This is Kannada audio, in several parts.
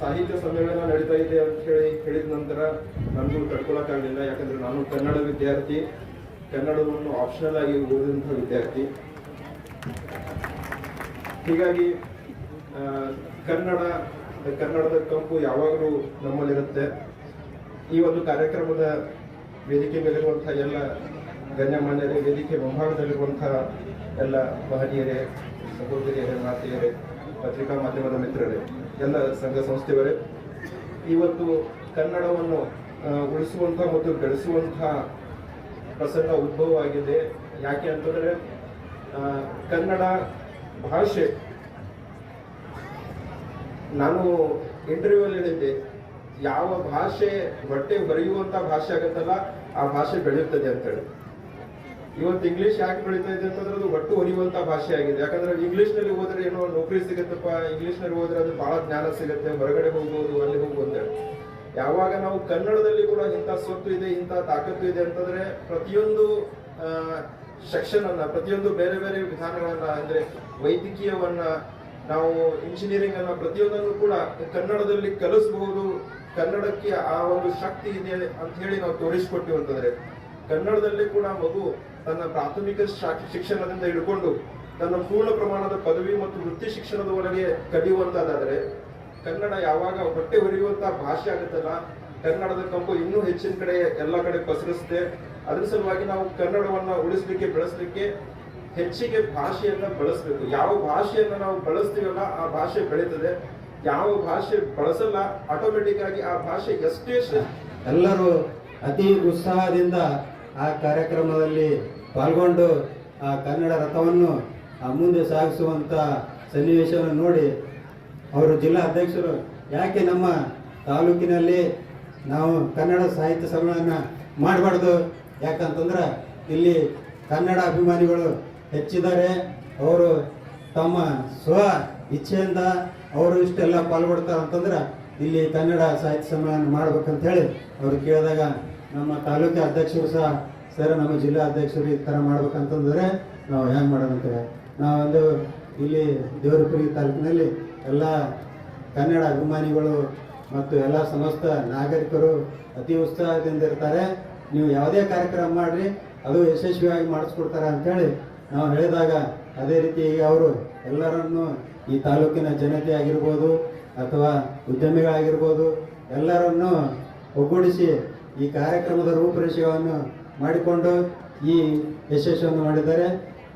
ಸಾಹಿತ್ಯ ಸಮ್ಮೇಳನ ನಡೀತಾ ಇದೆ ಅಂತ ಹೇಳಿ ಹೇಳಿದ ನಂತರ ನನಗೂ ತಡ್ಕೊಳಕ್ಕಾಗಲಿಲ್ಲ ಯಾಕಂದ್ರೆ ನಾನು ಕನ್ನಡ ವಿದ್ಯಾರ್ಥಿ. ಕನ್ನಡವನ್ನು ಆಪ್ಷನಲ್ ಆಗಿ ಓದಿದಂಥ ವಿದ್ಯಾರ್ಥಿ. ಹೀಗಾಗಿ ಕನ್ನಡ, ಕನ್ನಡದ ಕಂಪು ಯಾವಾಗಲೂ ನಮ್ಮಲ್ಲಿರುತ್ತೆ. ಈ ಒಂದು ಕಾರ್ಯಕ್ರಮದ ವೇದಿಕೆ ಮೇಲಿರುವಂತಹ ಎಲ್ಲ ಗಣ್ಯಮಾನ್ಯರೇ, ವೇದಿಕೆ ಮುಂಭಾಗದಲ್ಲಿರುವಂತಹ ಎಲ್ಲ ಮಹನೀಯರೇ, ಸಹೋದರಿಯರೇ, ಮಾತೆಯರೇ, ಪತ್ರಿಕಾ ಮಾಧ್ಯಮದ ಮಿತ್ರರೇ ಎಲ್ಲ ಸಂಘ ಸಂಸ್ಥೆಗಳೇ. ಇವತ್ತು ಕನ್ನಡವನ್ನು ಉಳಿಸುವಂಥ ಮತ್ತು ಬೆಳೆಸುವಂತಹ ಪ್ರಸಂಗ ಉದ್ಭವ ಆಗಿದೆ ಯಾಕೆ ಅಂತಂದ್ರೆ ಕನ್ನಡ ಭಾಷೆ, ನಾನು ಇಂಟರ್ವ್ಯೂ ಅಲ್ಲಿ ಹೇಳಿದ್ದೆ, ಯಾವ ಭಾಷೆ ಬಟ್ಟೆ ಹೊರೆಯುವಂತ ಭಾಷೆ ಆಗುತ್ತಲ್ಲ, ಆ ಭಾಷೆ ಬೆಳೆಯುತ್ತದೆ ಅಂತೇಳಿ. ಇವತ್ತು ಇಂಗ್ಲಿಷ್ ಯಾಕೆ ಬೆಳೀತಾ ಇದೆ ಅಂತಂದ್ರೆ ಅದು ಒಟ್ಟು ಹೊರೆಯುವಂತ ಭಾಷೆ ಆಗಿದೆ. ಯಾಕಂದ್ರೆ ಇಂಗ್ಲಿಷ್ನಲ್ಲಿ ಹೋದ್ರೆ ಏನೋ ನೌಕರಿ ಸಿಗುತ್ತಪ್ಪ ಇಂಗ್ಲಿಷ್ನಲ್ಲಿ ಹೋದ್ರೆ ಅದು ಬಹಳ ಜ್ಞಾನ ಸಿಗುತ್ತೆ, ಹೊರಗಡೆ ಹೋಗ್ಬೋದು, ಅಲ್ಲಿ ಹೋಗ್ಬೋದು ಯಾವಾಗ ನಾವು ಕನ್ನಡದಲ್ಲಿ ಕೂಡ ಇಂಥ ಸ್ವತ್ತು ಇದೆ, ಇಂಥ ತಾಕತ್ತು ಇದೆ ಅಂತಂದ್ರೆ ಪ್ರತಿಯೊಂದು ಸೆಕ್ಷನ್ ಅನ್ನ, ಪ್ರತಿಯೊಂದು ಬೇರೆ ಬೇರೆ ವಿಧಾನಗಳನ್ನ, ಅಂದ್ರೆ ವೈದ್ಯಕೀಯವನ್ನ, ನಾವು ಇಂಜಿನಿಯರಿಂಗ್ ಅನ್ನ ಪ್ರತಿಯೊಂದನ್ನು ಕೂಡ ಕನ್ನಡದಲ್ಲಿ ಕಲಿಸಬಹುದು, ಕನ್ನಡಕ್ಕೆ ಆ ಒಂದು ಶಕ್ತಿ ಇದೆ ಅಂತ ಹೇಳಿ ನಾವು ತೋರಿಸ್ಕೊಟ್ಟಿವಿ ಅಂತಂದ್ರೆ ಕನ್ನಡದಲ್ಲಿ ಕೂಡ ಮಗು ತನ್ನ ಪ್ರಾಥಮಿಕ ಶಿಕ್ಷಣದಿಂದ ಹಿಡ್ಕೊಂಡು ತನ್ನ ಪೂರ್ಣ ಪ್ರಮಾಣದ ಪದವಿ ಮತ್ತು ವೃತ್ತಿ ಶಿಕ್ಷಣದವರೆಗೆ ಕಲಿಯುವಂತದಾದ್ರೆ ಕನ್ನಡ ಯಾವಾಗ ಹೊಟ್ಟೆ ಹೊರೆಯುವಂತಹ ಭಾಷೆ ಆಗುತ್ತಲ್ಲ, ಕನ್ನಡದ ಕಂಪು ಇನ್ನೂ ಹೆಚ್ಚಿನ ಕಡೆ ಎಲ್ಲ ಕಡೆ ಪಸರಿಸುತ್ತೆ. ಅದ್ರ ಸಲುವಾಗಿ ನಾವು ಕನ್ನಡವನ್ನ ಉಳಿಸ್ಲಿಕ್ಕೆ, ಬೆಳೆಸಲಿಕ್ಕೆ ಹೆಚ್ಚಿಗೆ ಭಾಷೆಯನ್ನ ಬಳಸಬೇಕು. ಯಾವ ಭಾಷೆಯನ್ನ ನಾವು ಬಳಸ್ತೀವಲ್ಲ, ಆ ಭಾಷೆ ಬೆಳೀತದೆ. ಯಾವ ಭಾಷೆ ಬಳಸಲ್ಲ ಆಟೋಮೆಟಿಕ್ ಆಗಿ ಆ ಭಾಷೆ ಎಷ್ಟೇ ಎಲ್ಲರೂ ಅತಿ ಉತ್ಸಾಹದಿಂದ ಆ ಕಾರ್ಯಕ್ರಮದಲ್ಲಿ ಪಾಲ್ಗೊಂಡು ಆ ಕನ್ನಡ ರಥವನ್ನು ಮುಂದೆ ಸಾಗಿಸುವಂತ ಸನ್ನಿವೇಶವನ್ನು ನೋಡಿ ಅವರು ಜಿಲ್ಲಾ ಅಧ್ಯಕ್ಷರು, ಯಾಕೆ ನಮ್ಮ ತಾಲೂಕಿನಲ್ಲಿ ನಾವು ಕನ್ನಡ ಸಾಹಿತ್ಯ ಸಮ್ಮೇಳನ ಮಾಡಬಾರ್ದು? ಯಾಕಂತಂದ್ರೆ ಇಲ್ಲಿ ಕನ್ನಡ ಅಭಿಮಾನಿಗಳು ಹೆಚ್ಚಿದ್ದಾರೆ. ಅವರು ತಮ್ಮ ಸ್ವ ಇಚ್ಛೆಯಿಂದ ಅವರು ಇಷ್ಟೆಲ್ಲ ಪಾಲ್ಗೊಡ್ತಾರೆ ಅಂತಂದ್ರೆ ಇಲ್ಲಿ ಕನ್ನಡ ಸಾಹಿತ್ಯ ಸಮ್ಮೇಳನ ಮಾಡ್ಬೇಕಂತ ಹೇಳಿ ಅವರು ಕೇಳಿದಾಗ ನಮ್ಮ ತಾಲೂಕು ಅಧ್ಯಕ್ಷರು ಸಹ ಸರ್, ನಮ್ಮ ಜಿಲ್ಲಾ ಅಧ್ಯಕ್ಷರು ಈ ಥರ ಮಾಡ್ಬೇಕಂತಂದರೆ ನಾವು ಹೆಂಗೆ ಮಾಡೋಣಂತ ನಾವೊಂದು ಇಲ್ಲಿ ದೇವರಪುರಿ ತಾಲೂಕಿನಲ್ಲಿ ಎಲ್ಲ ಕನ್ನಡ ಅಭಿಮಾನಿಗಳು ಮತ್ತು ಎಲ್ಲ ಸಮಸ್ತ ನಾಗರಿಕರು ಅತಿ ಉತ್ಸಾಹದಿಂದ ಇರ್ತಾರೆ. ನೀವು ಯಾವುದೇ ಕಾರ್ಯಕ್ರಮ ಮಾಡ್ರಿ, ಅದು ಯಶಸ್ವಿಯಾಗಿ ಮಾಡಿಸ್ಕೊಡ್ತಾರೆ ಅಂತೇಳಿ ನಾವು ಹೇಳಿದಾಗ ಅದೇ ರೀತಿ ಅವರು ಎಲ್ಲರನ್ನು ಈ ತಾಲೂಕಿನ ಜನತೆ ಆಗಿರ್ಬೋದು ಅಥವಾ ಉದ್ಯಮಿಗಳಾಗಿರ್ಬೋದು ಎಲ್ಲರನ್ನು ಒಗ್ಗೂಡಿಸಿ ಈ ಕಾರ್ಯಕ್ರಮದ ರೂಪರೇಷೆಗಳನ್ನು ಮಾಡಿಕೊಂಡು ಈ ಯಶಸ್ಸನ್ನು ಮಾಡಿದ್ದಾರೆ.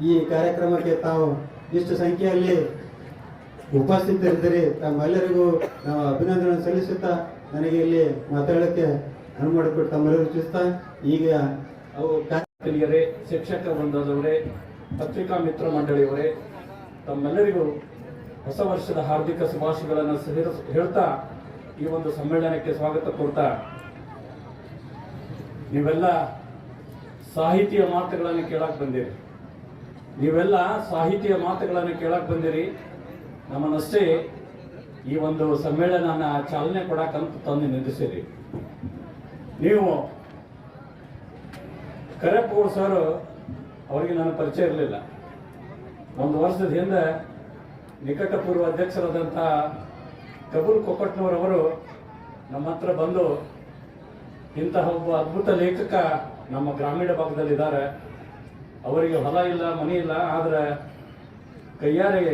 ಈ ಕಾರ್ಯಕ್ರಮಕ್ಕೆ ತಾವು ಇಷ್ಟು ಸಂಖ್ಯೆಯಲ್ಲಿ ಉಪಸ್ಥಿತರಿದ್ದರೆ ತಮ್ಮೆಲ್ಲರಿಗೂ ನಾವು ಅಭಿನಂದನೆ ಸಲ್ಲಿಸುತ್ತಾ ನನಗೆ ಇಲ್ಲಿ ಮಾತಾಡೋಕ್ಕೆ ಅನುವು ಮಾಡಿಕೊಟ್ಟು ತಮ್ಮೆಲ್ಲರಿಗೂ ಸೂಚಿಸ್ತಾ ಈಗ ಅವು ಹಿರಿಯರೇ ಶಿಕ್ಷಕ ವೃಂದದವರೇ, ಪತ್ರಿಕಾ ಮಿತ್ರ ಮಂಡಳಿಯವರೇ, ತಮ್ಮೆಲ್ಲರಿಗೂ ಹೊಸ ವರ್ಷದ ಹಾರ್ದಿಕ ಶುಭಾಶಯಗಳನ್ನು ಹೇಳ್ತಾ ಈ ಒಂದು ಸಮ್ಮೇಳನಕ್ಕೆ ಸ್ವಾಗತ ಕೊಡ್ತಾ ನೀವೆಲ್ಲ ಸಾಹಿತ್ಯ ಮಾತುಗಳನ್ನು ಕೇಳಕ್ಕೆ ಬಂದಿರಿ. ನೀವೆಲ್ಲ ಸಾಹಿತ್ಯ ಮಾತುಗಳನ್ನು ಕೇಳಕ್ಕೆ ಬಂದಿರಿ. ನಮ್ಮನ್ನಷ್ಟೇ ಈ ಒಂದು ಸಮ್ಮೇಳನನ ಚಾಲನೆ ಕೊಡಕ್ಕಂತ ತಂದು ನಿಂದಿಸಿರಿ. ನೀವು ಕರೆಪೂರ್ ಸರ್ ಅವರಿಗೆ ನಾನು ಪರಿಚಯ ಇರಲಿಲ್ಲ. ಒಂದು ವರ್ಷದ ಹಿಂದೆ ನಿಕಟಪೂರ್ವ ಅಧ್ಯಕ್ಷರಾದಂಥ ಕಬೂಲ್ ಕೊಕ್ಕಟ್ನವರವರು ನಮ್ಮ ಹತ್ರ ಬಂದು ಇಂತಹ ಒಬ್ಬ ಅದ್ಭುತ ಲೇಖಕ ನಮ್ಮ ಗ್ರಾಮೀಣ ಭಾಗದಲ್ಲಿದ್ದಾರೆ. ಅವರಿಗೆ ಹೊಲ ಇಲ್ಲ, ಮನೆ ಇಲ್ಲ, ಆದರೆ ಕೈಯಾರೆ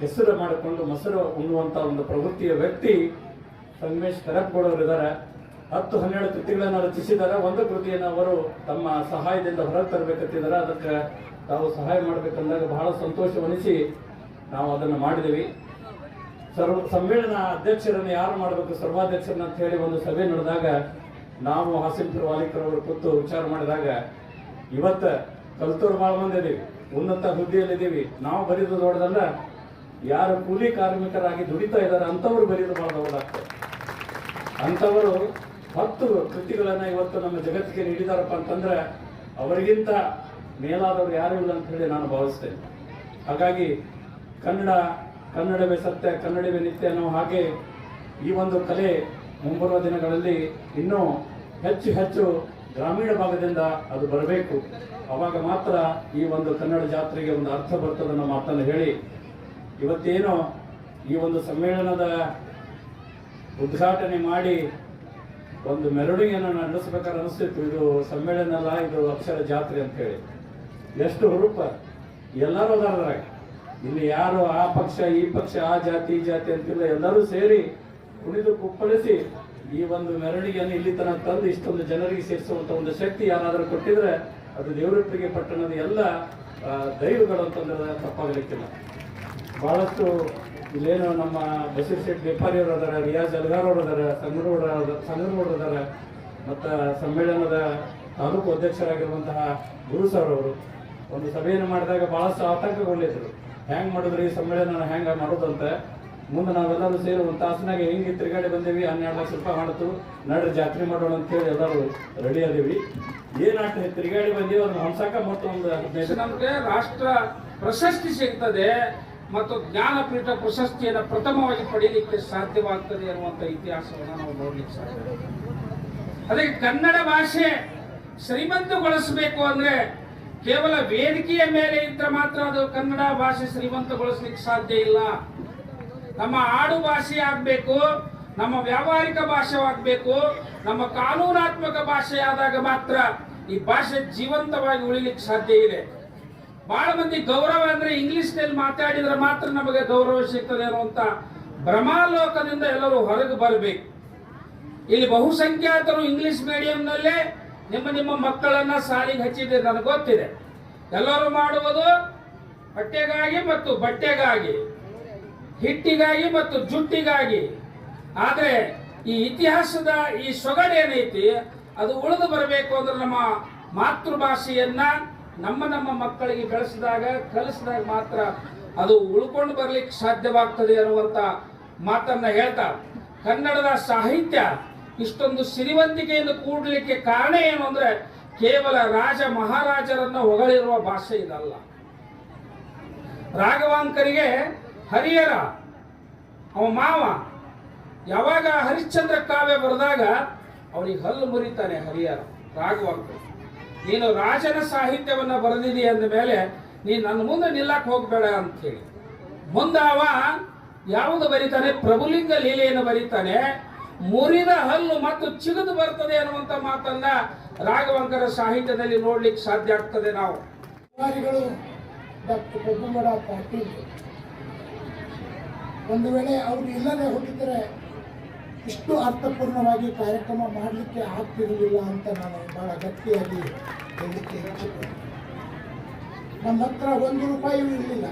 ಹೆಸರು ಮಾಡಿಕೊಂಡು ಮೊಸರು ಉಣ್ಣುವಂಥ ಒಂದು ಪ್ರವೃತ್ತಿಯ ವ್ಯಕ್ತಿ ಸಂಗಮೇಶ್ ಇದ್ದಾರೆ ಹತ್ತು, ಹನ್ನೆರಡು ಕೃತಿಗಳನ್ನು ರಚಿಸಿದ್ದಾರೆ. ಒಂದು ಕೃತಿಯನ್ನು ಅವರು ತಮ್ಮ ಸಹಾಯದಿಂದ ಹೊರಗೆ ತರಬೇಕಂತಿದ್ದಾರೆ. ಅದಕ್ಕೆ ತಾವು ಸಹಾಯ ಮಾಡಬೇಕಂದಾಗ ಬಹಳ ಸಂತೋಷವನಿಸಿ ನಾವು ಅದನ್ನು ಮಾಡಿದ್ದೀವಿ. ಸರ್ವ ಸಮ್ಮೇಳನ ಅಧ್ಯಕ್ಷರನ್ನು ಯಾರು ಮಾಡಬೇಕು, ಸರ್ವಾಧ್ಯಕ್ಷರನ್ನ ಅಂತ ಹೇಳಿ ಒಂದು ಸಭೆ ನಡೆದಾಗ ನಾವು ಹಾಸಿಂಪುರ ವಾಲಿಕರವರು ಕೂತು ವಿಚಾರ ಮಾಡಿದಾಗ ಇವತ್ತು ಕಲ್ತೂರು ಭಾಳ ಮಂದಿ ಇದೀವಿ ಉನ್ನತ ಹುದ್ದೆಯಲ್ಲಿದ್ದೀವಿ. ನಾವು ಬರೀದು ದೊಡ್ಡದಲ್ಲ. ಯಾರು ಕೂಲಿ ಕಾರ್ಮಿಕರಾಗಿ ದುಡಿತಾ ಇದ್ದಾರೆ ಅಂಥವ್ರು ಬರೀದು ಭಾಳ ದೊಡ್ಡದಾಗ್ತದೆ. ಅಂಥವರು ಹತ್ತು ಕೃತಿಗಳನ್ನು ಇವತ್ತು ನಮ್ಮ ಜಗತ್ತಿಗೆ ನೀಡಿದಾರಪ್ಪ ಅಂತಂದ್ರೆ ಅವರಿಗಿಂತ ಮೇಲಾದವರು ಯಾರು ಇಲ್ಲ ಅಂತ ಹೇಳಿ ನಾನು ಭಾವಿಸ್ತೇನೆ. ಹಾಗಾಗಿ ಕನ್ನಡ, ಕನ್ನಡವೇ ಸತ್ಯ, ಕನ್ನಡವೇ ನಿತ್ಯ ಅನ್ನೋ ಹಾಗೆ ಈ ಒಂದು ಕಲೆ ಮುಂಬರುವ ದಿನಗಳಲ್ಲಿ ಇನ್ನೂ ಹೆಚ್ಚು ಹೆಚ್ಚು ಗ್ರಾಮೀಣ ಭಾಗದಿಂದ ಅದು ಬರಬೇಕು. ಅವಾಗ ಮಾತ್ರ ಈ ಒಂದು ಕನ್ನಡ ಜಾತ್ರೆಗೆ ಒಂದು ಅರ್ಥ ಬರ್ತದೆ ಅನ್ನೋ ಮಾತನ್ನು ಹೇಳಿ, ಇವತ್ತೇನೋ ಈ ಒಂದು ಸಮ್ಮೇಳನದ ಉದ್ಘಾಟನೆ ಮಾಡಿ ಒಂದು ಮೆರವಣಿಗೆಯನ್ನು ನಡೆಸಬೇಕಾದ್ರೆ ಅನಿಸ್ತಿತ್ತು. ಇದು ಸಮ್ಮೇಳನ ಅಲ್ಲ, ಇದು ಅಕ್ಷರ ಜಾತ್ರೆ ಅಂತ ಹೇಳಿ. ಎಷ್ಟು ಹುರುಪ. ಎಲ್ಲರೂ ಅದಾರದ್ರಾಗ ಇಲ್ಲಿ ಯಾರು ಆ ಪಕ್ಷ, ಈ ಪಕ್ಷ, ಆ ಜಾತಿ, ಈ ಜಾತಿ ಅಂತಿಲ್ಲ ಎಲ್ಲರೂ ಸೇರಿ ಕುಣಿದು ಕುಪ್ಪಳಿಸಿ ಈ ಒಂದು ಮೆರವಣಿಗೆಯನ್ನು ಇಲ್ಲಿ ತನಕ ತಂದು ಇಷ್ಟೊಂದು ಜನರಿಗೆ ಸೇರಿಸುವಂತ ಒಂದು ಶಕ್ತಿ ಯಾರಾದರೂ ಕೊಟ್ಟಿದ್ರೆ ಅದು ದೇವರೊಟ್ಟಿಗೆ ಪಟ್ಟಣದ ಎಲ್ಲ ದೈವಗಳು ಅಂತಂದ್ರೆ ತಪ್ಪಾಗಲಿಕ್ಕಿಲ್ಲ. ಬಹಳಷ್ಟು ಇಲ್ಲೇನು ನಮ್ಮ ಬಸೀರ್ ಶೆಟ್ ವ್ಯಾಪಾರಿ ಅವರು ಅದಾರ, ರಿಯಾಜ್ ಅಲ್ಗಾರ್ ಅವರು ಅದಾರ ಸಂಗನಗೌಡ ಸಂಗನಗೌಡರು ಅದಾರ, ಮತ್ತು ಸಮ್ಮೇಳನದ ತಾಲೂಕು ಅಧ್ಯಕ್ಷರಾಗಿರುವಂತಹ ಗುರು ಸರ್ ಅವರು. ಒಂದು ಸಭೆಯನ್ನು ಮಾಡಿದಾಗ ಭಾಳಷ್ಟು ಆತಂಕಗೊಂಡಿದ್ರು. ಹ್ಯಾಂಗೆ ಮಾಡಿದ್ರು ಈ ಸಮ್ಮೇಳನ ಹ್ಯಾಂಗೆ ಮಾಡೋದು ಅಂತ ಮುಂದೆ ನಾವೆಲ್ಲರೂ ಸೇರಿ ಒಂದು ತಾಸಿನಾಗ ಹೆಂಗೆ ತಿರುಗಾಡಿ ಬಂದೇವಿ, ಹನ್ನೆರಡು ಲಕ್ಷ ರೂಪಾಯಿ ಮಾಡಿತು ನಡ್ರಿ ಜಾತ್ರೆ ಮಾಡೋಣ ಅಂತೇಳಿ ಎಲ್ಲರೂ ರೆಡಿ ಅದೀವಿ. ಏನಾಟ ತಿರುಗಾಡಿ ಬಂದೀವಿ ಅದನ್ನ ಹಂಸಾಕ ಮತ್ತು ಒಂದು ನಮಗೆ ರಾಷ್ಟ್ರ ಪ್ರಶಸ್ತಿ ಸಿಗ್ತದೆ ಮತ್ತು ಜ್ಞಾನಪೀಠ ಪ್ರಶಸ್ತಿಯನ್ನು ಪ್ರಥಮವಾಗಿ ಪಡೆಯಲಿಕ್ಕೆ ಸಾಧ್ಯವಾಗ್ತದೆ ಅನ್ನುವಂಥ ಇತಿಹಾಸವನ್ನು ನಾವು ನೋಡ್ಲಿಕ್ಕೆ ಸಾಧ್ಯ ಅದಕ್ಕೆ ಕನ್ನಡ ಭಾಷೆ ಶ್ರೀಮಂತಗೊಳಿಸಬೇಕು ಅಂದ್ರೆ ಕೇವಲ ವೇದಿಕೆಯ ಮೇಲೆ ಇದ್ದರೆ ಮಾತ್ರ ಅದು ಕನ್ನಡ ಭಾಷೆ ಶ್ರೀಮಂತಗೊಳಿಸ್ಲಿಕ್ಕೆ ಸಾಧ್ಯ ಇಲ್ಲ. ನಮ್ಮ ಆಡು ಭಾಷೆ ಆಗ್ಬೇಕು, ನಮ್ಮ ವ್ಯಾವಹಾರಿಕ ಭಾಷೆವಾಗಬೇಕು ನಮ್ಮ ಕಾನೂನಾತ್ಮಕ ಭಾಷೆ ಆದಾಗ ಮಾತ್ರ ಈ ಭಾಷೆ ಜೀವಂತವಾಗಿ ಉಳಿಲಿಕ್ಕೆ ಸಾಧ್ಯ ಇದೆ. ಬಹಳ ಮಂದಿ ಗೌರವ ಅಂದ್ರೆ ಇಂಗ್ಲಿಷ್ನಲ್ಲಿ ಮಾತಾಡಿದ್ರೆ ಮಾತ್ರ ನಮಗೆ ಗೌರವ ಸಿಗ್ತದೆ ಅನ್ನುವಂತ ಭ್ರಮಾಲೋಕದಿಂದ ಎಲ್ಲರೂ ಹೊರಗೆ ಬರಬೇಕು. ಇಲ್ಲಿ ಬಹುಸಂಖ್ಯಾತರು ಇಂಗ್ಲಿಷ್ ಮೀಡಿಯಂನಲ್ಲೇ ನಿಮ್ಮ ನಿಮ್ಮ ಮಕ್ಕಳನ್ನ ಸಾಲಿಗೆ ಹಚ್ಚಿದೆ ನನಗೆ ಗೊತ್ತಿದೆ. ಎಲ್ಲರೂ ಮಾಡುವುದು ಬಟ್ಟೆಗಾಗಿ ಮತ್ತು ಬಟ್ಟೆಗಾಗಿ. ಹಿಟ್ಟಿಗಾಗಿ ಮತ್ತು ಜುಟ್ಟಿಗಾಗಿ. ಆದರೆ ಈ ಇತಿಹಾಸದ ಈ ಸೊಗಡೇನೈತಿ ಅದು ಉಳಿದು ಬರಬೇಕು ಅಂದ್ರೆ ನಮ್ಮ ಮಾತೃಭಾಷೆಯನ್ನ ನಮ್ಮ ನಮ್ಮ ಮಕ್ಕಳಿಗೆ ಬೆಳೆಸಿದಾಗ, ಕಲಿಸಿದಾಗ ಮಾತ್ರ ಅದು ಉಳ್ಕೊಂಡು ಬರ್ಲಿಕ್ಕೆ ಸಾಧ್ಯವಾಗ್ತದೆ ಅನ್ನುವಂತ ಮಾತನ್ನ ಹೇಳ್ತಾ. ಕನ್ನಡದ ಸಾಹಿತ್ಯ ಇಷ್ಟೊಂದು ಸಿರಿವಂತಿಕೆಯಿಂದ ಕೂಡಲಿಕ್ಕೆ ಕಾರಣ ಏನು ಅಂದ್ರೆ ಕೇವಲ ರಾಜ ಮಹಾರಾಜರನ್ನ ಹೊಗಳಿರುವ ಭಾಷೆ ಇದಲ್ಲ. ರಾಘವಾಂಕರಿಗೆ ಹರಿಹರ, ಅವ ಮಾವ, ಯಾವಾಗ ಹರಿಶ್ಚಂದ್ರ ಕಾವ್ಯ ಬರೆದಾಗ ಅವನಿಗೆ ಹಲ್ಲು ಮುರಿತಾನೆ ಹರಿಹರ, ರಾಘವಾಂಕರ್. ನೀನು ರಾಜನ ಸಾಹಿತ್ಯವನ್ನ ಬರೆದಿದಿ ಅಂದ ಮೇಲೆ ನೀನು ನನ್ನ ಮುಂದೆ ನಿಲ್ಲಕ್ಕೆ ಹೋಗ್ಬೇಡ ಅಂತ ಹೇಳಿ ಮುಂದೆ ಅವ ಯಾವುದು ಬರೀತಾನೆ? ಪ್ರಭುಲಿಂಗ ಲೀಲೆಯನ್ನು ಬರೀತಾನೆ. ಮುರಿದ ಹಲ್ಲು ಮತ್ತು ಚಿಗದು ಬರ್ತದೆ ಅನ್ನುವಂತ ಮಾತನ್ನ ರಾಘವಂಕರ ಸಾಹಿತ್ಯದಲ್ಲಿ ನೋಡ್ಲಿಕ್ಕೆ ಸಾಧ್ಯ ಆಗ್ತದೆ ನಾವು. ಡಾಕ್ಟರ್ ಪಾಟೀಲ್ ಒಂದು ವೇಳೆ ಅವರು ಇಲ್ಲದೆ ಹೋಗಿದ್ದರೆ ಇಷ್ಟು ಅರ್ಥಪೂರ್ಣವಾಗಿ ಕಾರ್ಯಕ್ರಮ ಮಾಡಲಿಕ್ಕೆ ಆಗ್ತಿರಲಿಲ್ಲ ಅಂತ ನಾನು ಬಹಳ ಗಟ್ಟಿಯಾಗಿ ಹೇಳಲಿಕ್ಕೆ ಇಚ್ಛೆ ನಮ್ಮ ಹತ್ರ ಒಂದು ರೂಪಾಯಿಯೂ ಇರಲಿಲ್ಲ.